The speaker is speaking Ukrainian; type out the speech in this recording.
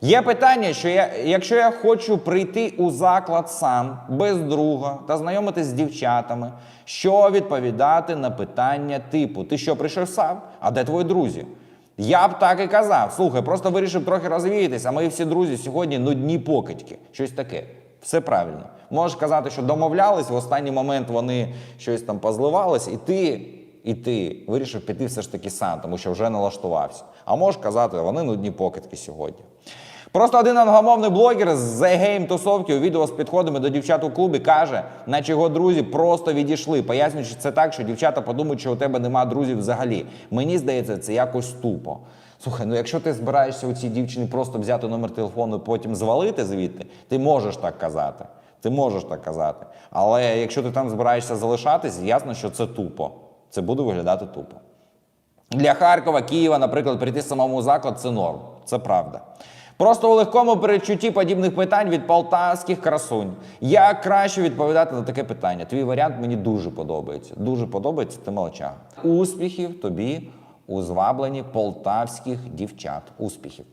Є питання, що я, якщо я хочу прийти у заклад сам, без друга та знайомитись з дівчатами, що відповідати на питання типу: ти що прийшов сам? А де твої друзі? Я б так і казав. Слухай, просто вирішив трохи розвіятись, а мої всі друзі сьогодні нудні покидьки. Щось таке. Все правильно. Можеш казати, що домовлялись, в останній момент вони щось там позливались, і ти, і ти вирішив піти все ж таки сам, тому що вже налаштувався. А можеш казати, вони нудні покидки сьогодні. Просто один англомовний блогер з The Game тусовки у відео з підходами до дівчат у клубі каже, наче його друзі просто відійшли, пояснюючи це так, що дівчата подумають, що у тебе нема друзів взагалі. Мені здається, це якось тупо. Слухай, ну якщо ти збираєшся у цій дівчині просто взяти номер телефону і потім звалити звідти, ти можеш так казати. Ти можеш так казати. Але якщо ти там збираєшся залишатись, ясно, що це тупо. Це буде виглядати тупо. Для Харкова, Києва, наприклад, прийти самому заклад це норм. Це правда. Просто у легкому передчутті подібних питань від полтавських красунь. Як краще відповідати на таке питання? Твій варіант мені дуже подобається. Дуже подобається ти молоча. Успіхів тобі у звабленні полтавських дівчат. Успіхів!